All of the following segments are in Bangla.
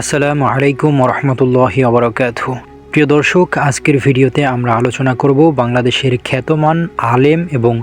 আসসালামু আলাইকুম রহমতুল্লাহি আবরকাত প্রিয় দর্শক, আজকের ভিডিওতে আমরা আলোচনা করব বাংলাদেশের খ্যাতমান আলেম এবং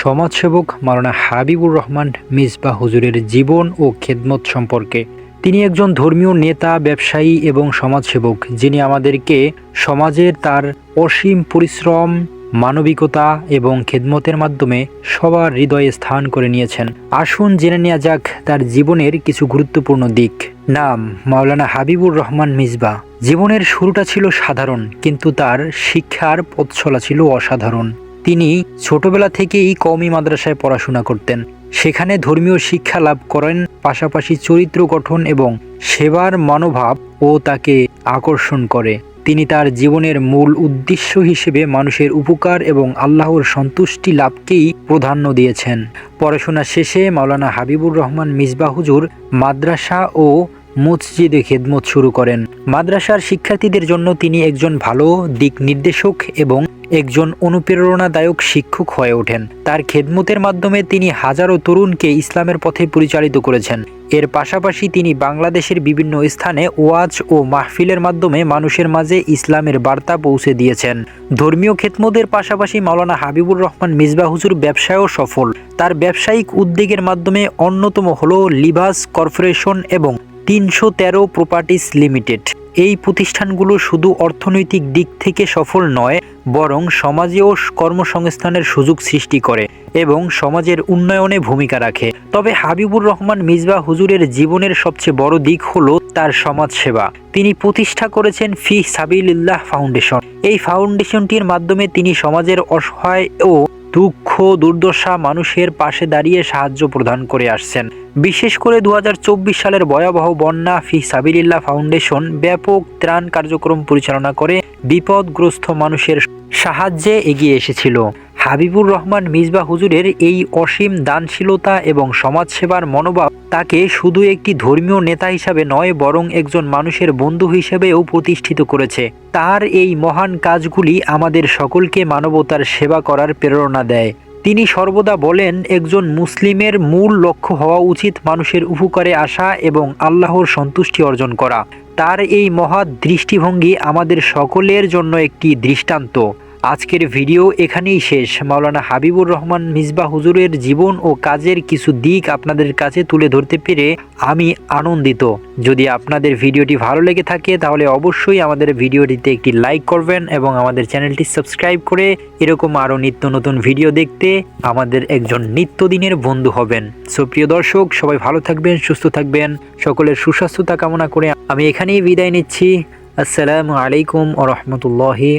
সমাজসেবক মাওলানা হাবিবুর রহমান মিসবা হুজুরের জীবন ও খেদমত সম্পর্কে। তিনি একজন ধর্মীয় নেতা, ব্যবসায়ী এবং সমাজসেবক, যিনি আমাদেরকে সমাজের তার অসীম পরিশ্রম মানবিকতা এবং খেদমতের মাধ্যমে সবার হৃদয়ে স্থান করে নিয়েছেন। আসুন জেনে নেওয়া যাক তার জীবনের কিছু গুরুত্বপূর্ণ দিক। নাম, মাওলানা হাবিবুর রহমান মিসবা। জীবনের শুরুটা ছিল সাধারণ, কিন্তু তার শিক্ষার পথছলা ছিল অসাধারণ। তিনি ছোটবেলা থেকেই কওমি মাদ্রাসায় পড়াশোনা করতেন। সেখানে ধর্মীয় শিক্ষা লাভ করেন, পাশাপাশি চরিত্র গঠন এবং সেবার মনোভাব ও তাকে আকর্ষণ করে। তিনি তার জীবনের মূল উদ্দেশ্য হিসেবে মানুষের উপকার এবং আল্লাহর সন্তুষ্টি লাভকেই প্রাধান্য দিয়েছেন। পড়াশোনা শেষে মাওলানা হাবিবুর রহমান মিসবাহুজুর মাদ্রাসা ও মসজিদে খেদমত শুরু করেন। মাদ্রাসার শিক্ষার্থীদের জন্য তিনি একজন ভালো দিক নির্দেশক এবং একজন অনুপ্রেরণাদায়ক শিক্ষক হয়ে ওঠেন। তার খেদমতের মাধ্যমে তিনি হাজারো তরুণকে ইসলামের পথে পরিচালিত করেছেন। এর পাশাপাশি তিনি বাংলাদেশের বিভিন্ন স্থানে ওয়াজ ও মাহফিলের মাধ্যমে মানুষের মাঝে ইসলামের বার্তা পৌঁছে দিয়েছেন। ধর্মীয় খেদমতের পাশাপাশি মাওলানা হাবিবুর রহমান মিসবা হুজুর ব্যবসায়ও সফল। তার ব্যবসায়িক উদ্যোগের মাধ্যমে অন্যতম হল লিভাস কর্পোরেশন এবং তিনশো তেরো প্রপার্টিস লিমিটেড। এই প্রতিষ্ঠানগুলো শুধু অর্থনৈতিক দিক থেকে সফল নয়, বরং সমাজেও কর্মসংস্থানের সুযোগ সৃষ্টি করে এবং সমাজের উন্নয়নে ভূমিকা রাখে। তবে হাবিবুর রহমান মিজবা হুজুরের জীবনের সবচেয়ে বড় দিক হলো তার সমাজসেবা। তিনি প্রতিষ্ঠা করেছেন ফি সাবিল্লাহ ফাউন্ডেশন। এই ফাউন্ডেশনটির মাধ্যমে তিনি সমাজের অসহায় ও দুঃখ, দুর্দশা মানুষের পাশে দাঁড়িয়ে সাহায্য প্রদান করে আসছেন। বিশেষ করে দু হাজার চব্বিশ সালের ভয়াবহ বন্যা ফি সাবিলিল্লাহ ফাউন্ডেশন ব্যাপক ত্রাণ কার্যক্রম পরিচালনা করে বিপদগ্রস্ত মানুষের সাহায্যে এগিয়ে এসেছিল। হাবিবুর রহমান মিসবা হুজুরের এই অসীম দানশীলতা এবং সমাজসেবার মনোভাব তাকে শুধু একটি ধর্মীয় নেতা হিসাবে নয়, বরং একজন মানুষের বন্ধু হিসেবেও প্রতিষ্ঠিত করেছে। তার এই মহান কাজগুলি আমাদের সকলকে মানবতার সেবা করার প্রেরণা দেয়। তিনি সর্বদা বলেন, একজন মুসলিমের মূল লক্ষ্য হওয়া উচিত মানুষের উপকারে আসা এবং আল্লাহর সন্তুষ্টি অর্জন করা। তার এই মহৎ দৃষ্টিভঙ্গি আমাদের সকলের জন্য একটি দৃষ্টান্ত। আজকের ভিডিও এখানেই শেষ। মাওলানা হাবিবুর রহমান মিসবা হুজুরের জীবন ও কাজের কিছু দিক আপনাদের কাছে তুলে ধরতে পেরে আমি আনন্দিত। যদি আপনাদের ভিডিওটি ভালো লেগে থাকে, তাহলে অবশ্যই আমাদের ভিডিওটিতে একটি লাইক করবেন এবং আমাদের চ্যানেলটি সাবস্ক্রাইব করে এরকম আরও নিত্য নতুন ভিডিও দেখতে আমাদের একজন নিত্যদিনের বন্ধু হবেন। সো, প্রিয় দর্শক, সবাই ভালো থাকবেন, সুস্থ থাকবেন, সকলের সুস্বাস্থ্যতা কামনা করে আমি এখানেই বিদায় নিচ্ছি। আসসালামু আলাইকুম ও রহমতুল্লাহি